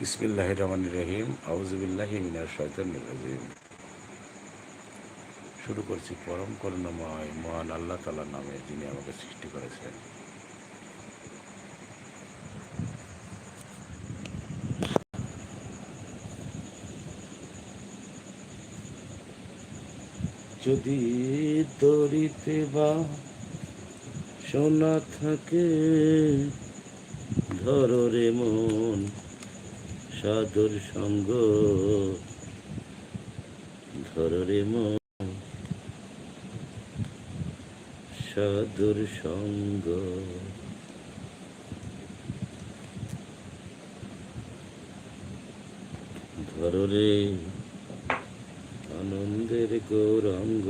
বিসমিল্লাহ রহমান রহিম আউজবিল্লাহ মিনার শয়তান রাজিম। শুরু করছি পরম করুণাময়, মহান আল্লাহ তালার নামে যিনি আমাকে সৃষ্টি করেছেন। যদি দড়িতে বা সোনা থাকে, ধরো রে মন সাদর সঙ্গ। ধরো মন। সাদর সঙ্গ। ধরো আনন্দের গৌরঙ্গ।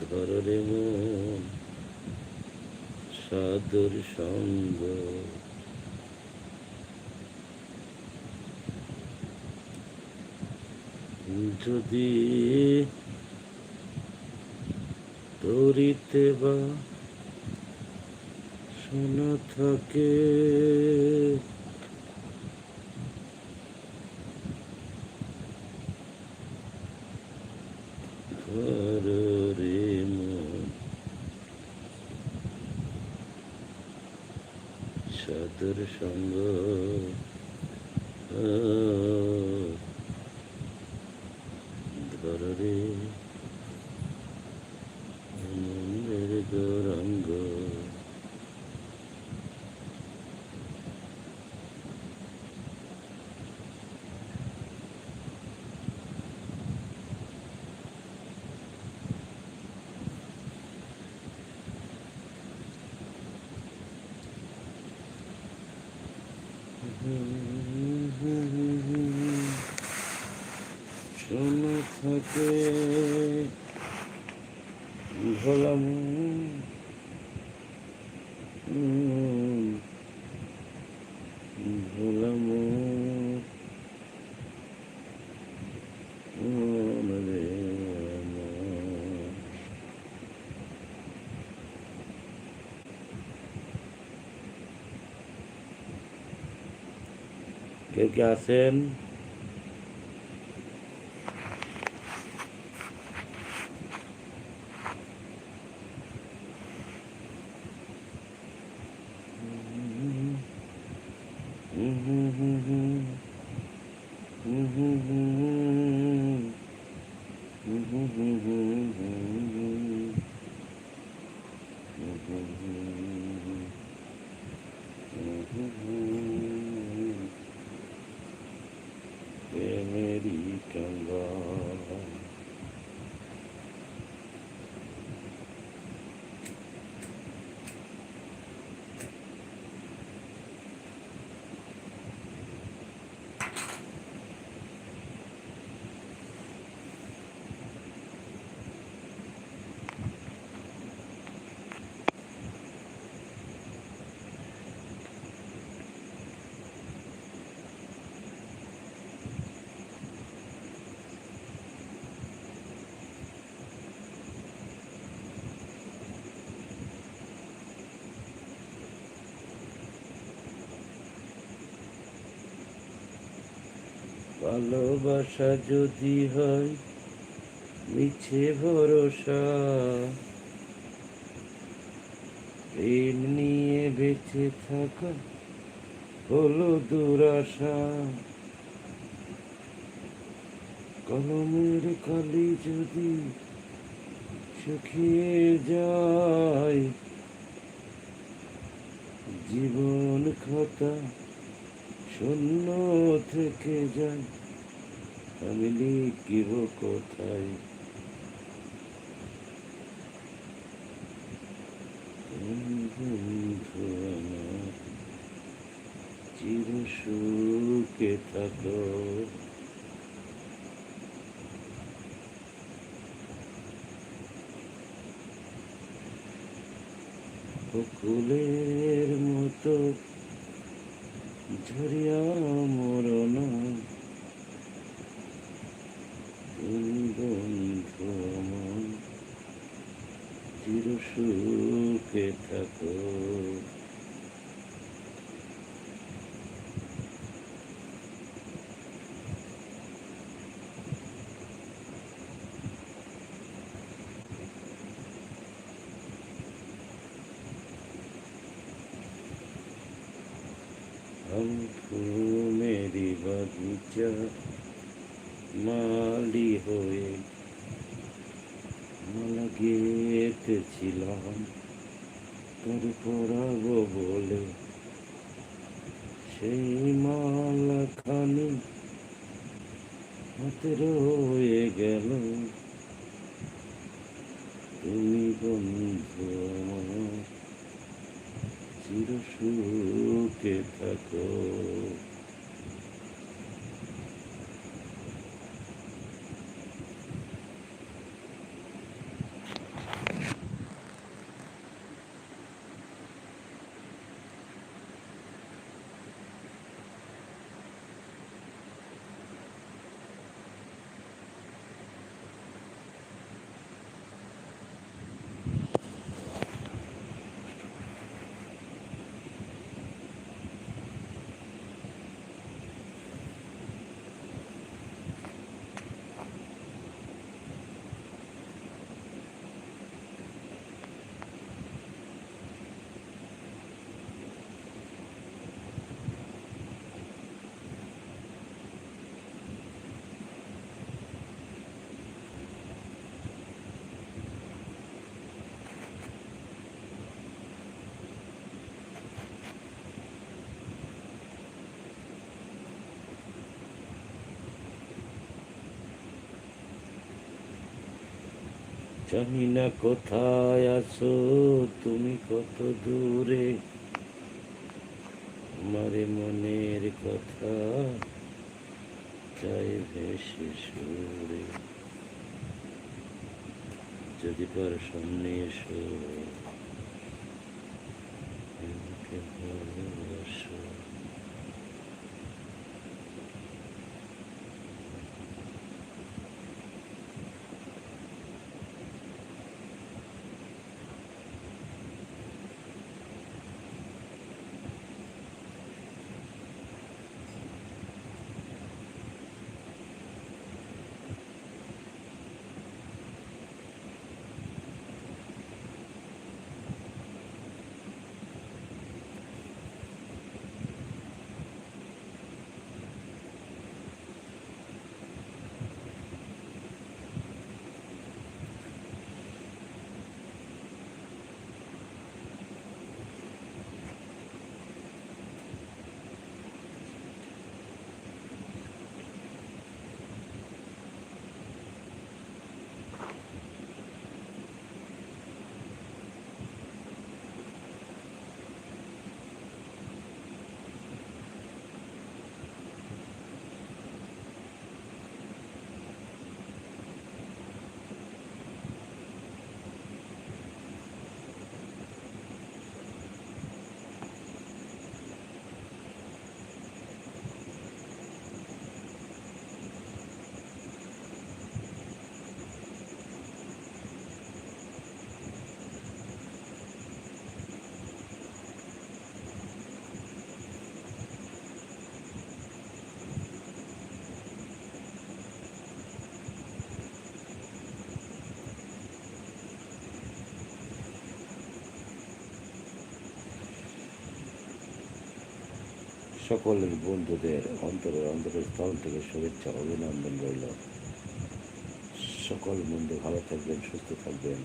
ধর মন সাদর সঙ্গ। যদি তরিতে বা শোনা থাকে সাদর সঙ্গ ভোলাম ভোলাম রে আমার। কেউ কে আছেন E Thank you. ভালোবাসা যদি হয়, মিছে ভরসা। প্রেম নিয়ে বেঁচে থাকা হলো দুরাশা। কলমের কালি যদি শুকিয়ে যায়, জীবন খাতা শূন্য থেকে যায় আমি লিখিব কোথায়? বন্ধু চির সুখে থাকো। মতো ঝরিয়া মরণ। বন্ধু আমার চির সুখে থাকো हमको मेरी बगीचा মালি হয়ে মালা গেতেছিলাম তোর পরাবো বলে সেই মালা খানি হাতে রয়ে গেল তুমি বন্ধু আমার চির সুখে থাকো। জানি না কোথায় আছো, তুমি কত দূরে? আমারে মনের কথা চাই ভেসে সুরে। যদি পার সামনে এসো সকলের বন্ধুদের অন্তরের অন্তরের স্থল থেকে শুভেচ্ছা, অভিনন্দন রইল। সকল বন্ধু ভালো থাকবেন, সুস্থ থাকবেন।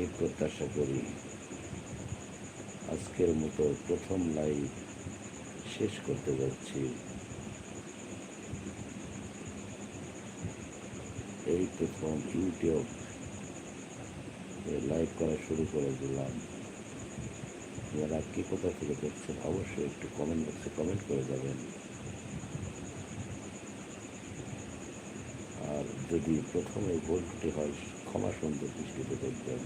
এই প্রত্যাশা করি। আজকের মতো প্রথম লাইভ শেষ করতে যাচ্ছি। এই প্রথম ইউটিউব লাইভ করা শুরু করে দিলাম। যারা কি কোথা থেকে দেখছেন, অবশ্যই একটু কমেন্ট বক্সে কমেন্ট করে যাবেন। আর যদি প্রথমে ত্রুটি হয়, ক্ষমা সুন্দর দৃষ্টিতে দেখবেন।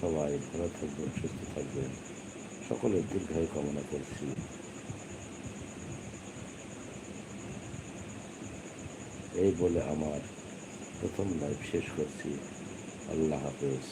সবাই ভালো থাকবেন, সুস্থ থাকবেন। সকলের দীর্ঘায়ু কামনা করছি। এই বলে আমার প্রথম লাইভ শেষ করছি। আল্লাহ হাফেজ।